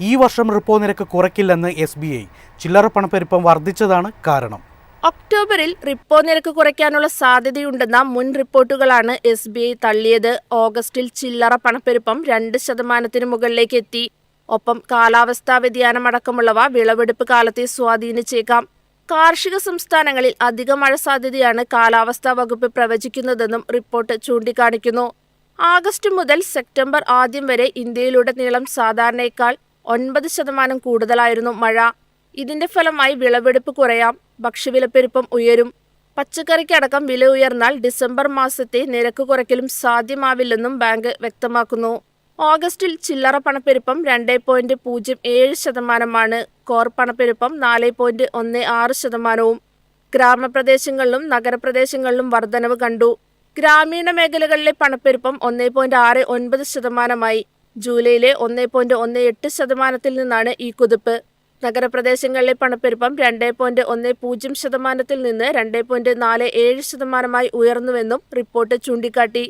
ഈ വർഷം റിപ്പോ നിരക്ക് കുറയ്ക്കില്ലെന്ന് എസ് ബി ഐ. ചില്ലറ പണപ്പെരുപ്പം വർദ്ധിച്ചതാണ് കാരണം. ഒക്ടോബറിൽ റിപ്പോ നിരക്ക് കുറയ്ക്കാനുള്ള സാധ്യതയുണ്ടെന്ന മുൻ റിപ്പോർട്ടുകളാണ് എസ് ബി ഐ തള്ളിയത്. ഓഗസ്റ്റിൽ ചില്ലറ പണപ്പെരുപ്പം രണ്ട് ശതമാനത്തിന് മുകളിലേക്ക് എത്തി. ഒപ്പം കാലാവസ്ഥാ വ്യതിയാനം അടക്കമുള്ളവ വിളവെടുപ്പ് കാലത്തെ സ്വാധീനിച്ചേക്കാം. കാർഷിക സംസ്ഥാനങ്ങളിൽ അധിക മഴ സാധ്യതയാണ് കാലാവസ്ഥാ വകുപ്പ് പ്രവചിക്കുന്നതെന്നും റിപ്പോർട്ട് ചൂണ്ടിക്കാണിക്കുന്നു. ആഗസ്റ്റ് മുതൽ സെപ്റ്റംബർ ആദ്യം വരെ ഇന്ത്യയിലുടനീളം സാധാരണയേക്കാൾ ഒൻപത് ശതമാനം കൂടുതലായിരുന്നു മഴ. ഇതിന്റെ ഫലമായി വിളവെടുപ്പ് കുറയാം. ഭക്ഷ്യവിലപ്പെരുപ്പം ഉയരും. പച്ചക്കറിക്കടക്കം വില ഉയർന്നാൽ ഡിസംബർ മാസത്തെ നിരക്ക് കുറയ്ക്കലും സാധ്യമാവില്ലെന്നും ബാങ്ക് വ്യക്തമാക്കുന്നു. ഓഗസ്റ്റിൽ ചില്ലറ പണപ്പെരുപ്പം രണ്ട് പോയിന്റ് പൂജ്യം ഏഴ് ശതമാനമാണ്. കോർ പണപ്പെരുപ്പം നാല് പോയിന്റ് ഒന്ന് ആറ് ശതമാനവും. ഗ്രാമപ്രദേശങ്ങളിലും നഗരപ്രദേശങ്ങളിലും വർധനവ് കണ്ടു. ഗ്രാമീണ മേഖലകളിലെ പണപ്പെരുപ്പം ഒന്ന് പോയിന്റ് ആറ് ഒൻപത് ശതമാനമായി. ജൂലൈയിലെ ഒന്ന് പോയിന്റ് ഒന്ന് എട്ട് ശതമാനത്തിൽ നിന്നാണ് ഈ കുതിപ്പ്. നഗരപ്രദേശങ്ങളിലെ പണപ്പെരുപ്പം രണ്ട് പോയിന്റ് ഒന്ന് പൂജ്യം ശതമാനത്തിൽ നിന്ന് രണ്ട് പോയിന്റ് നാല് ഏഴ് ശതമാനമായി ഉയർന്നുവെന്നും റിപ്പോർട്ട് ചൂണ്ടിക്കാട്ടി.